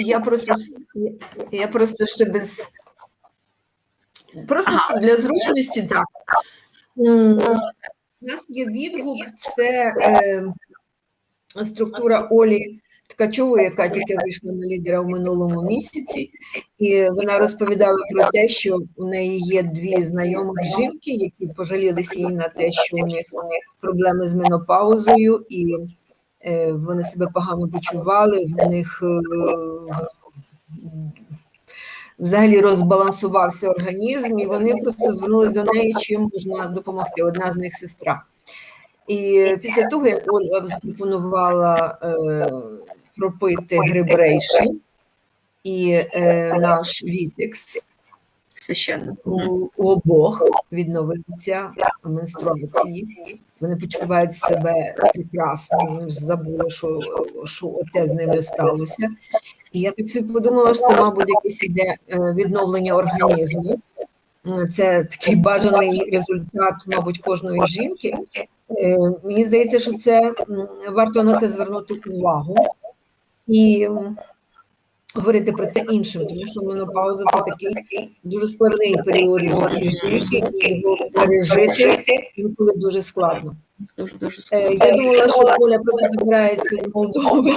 Я просто я, просто ще без просто для зручності так. У нас є відгук, це е, структура Олі Ткачової, яка тільки вийшла на лідера в минулому місяці, і вона розповідала про те, що у неї є дві знайомих жінки, які пожалілися їй на те, що у них проблеми з менопаузою, і вони себе погано почували, в них е, взагалі розбалансувався організм, і вони просто звернулися до неї, чим можна допомогти. Одна з них сестра. І після того, як Ольга запропонувала е, пропити грибрейшн і е, наш Вітекс, Священно. у, у обох відновилися менструації. Вони почувають себе прекрасно. Вони ж забули, що, що оте з ними сталося. І я так собі подумала, що це, мабуть, якесь іде е, відновлення організму. Е, Це такий бажаний результат, мабуть, кожної жінки. Е, Мені здається, що це варто на це звернути увагу і говорити про це іншим, тому що менопауза це такий дуже складний період жінки, його пережити інколи дуже складно. Дуже дуже Е, складно. Я думала, що Оля просто добирається з Молдови.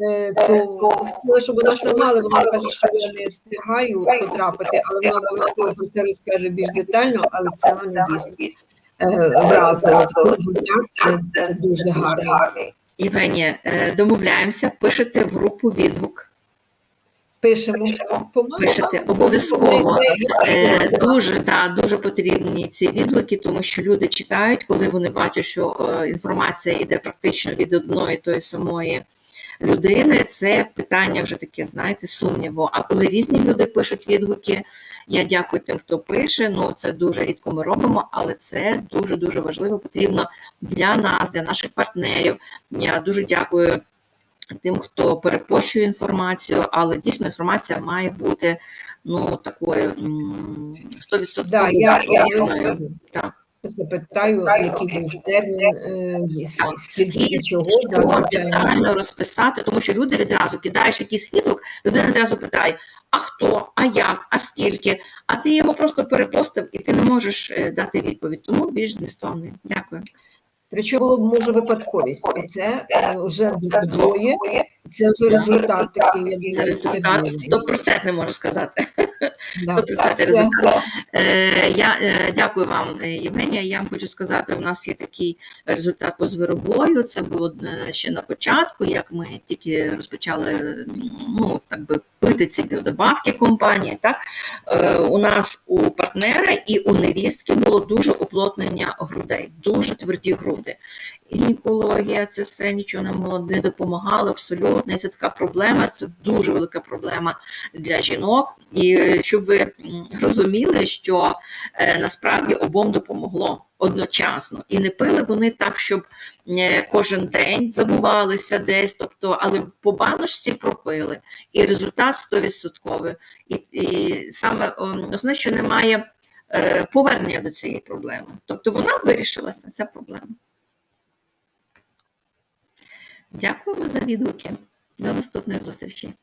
Е, То хотіла, щоб вона сама, але вона каже, що я не встигаю потрапити, але вона обов'язково про це розкаже більш детально, але це мене дійсно е, вразило. Це, дуже гарно. Євгенія, домовляємося, пишете в групу відгук. Пишемо. Пишете обов'язково. Е, Дуже да, дуже потрібні ці відгуки, тому що люди читають, коли вони бачать, що е, інформація йде практично від одної тої самої людини. Це питання вже таке, знаєте, сумніву. А коли різні люди пишуть відгуки, я дякую тим, хто пише. Ну це дуже рідко ми робимо, але це дуже дуже важливо. Потрібно для нас, для наших партнерів. Я дуже дякую тим, хто перепощує інформацію, але дійсно інформація має бути ну такою м, 100% Да, я вірною. обов'язково Так. запитаю, який був термін, е, скільки чого, да, детально розписати, тому що люди відразу кидаєш якийсь відгук, людина відразу питає: а хто, а як, а скільки? А ти його просто перепостив і ти не можеш е, дати відповідь. Тому більш змістовний. Дякую. Причому було б може випадковість. А це е, вже двоє, це вже результат такий, я Це результат. 100% можу сказати. 100% результат. Е, Я е, дякую вам, Євгенія. Я вам хочу сказати, у нас є такий результат по звиробою. Це було ще на початку, як ми тільки розпочали ну, так би, пити ці біодобавки компанії. Так? Е, У нас у партнера і у невістки було дуже уплотнення грудей, дуже тверді груди. Гінекологія, це все нічого не було не допомагало абсолютно. І це така проблема, це дуже велика проблема для жінок. І е, щоб ви розуміли, що е, насправді обом допомогло одночасно. І не пили вони так, щоб е, кожен день забувалися десь, тобто, але по баночці пропили. І результат 100%. І, і саме основне, що немає е, повернення до цієї проблеми. Тобто вона вирішилася, ця проблема. Дякуємо за відгуки. До наступної зустрічі.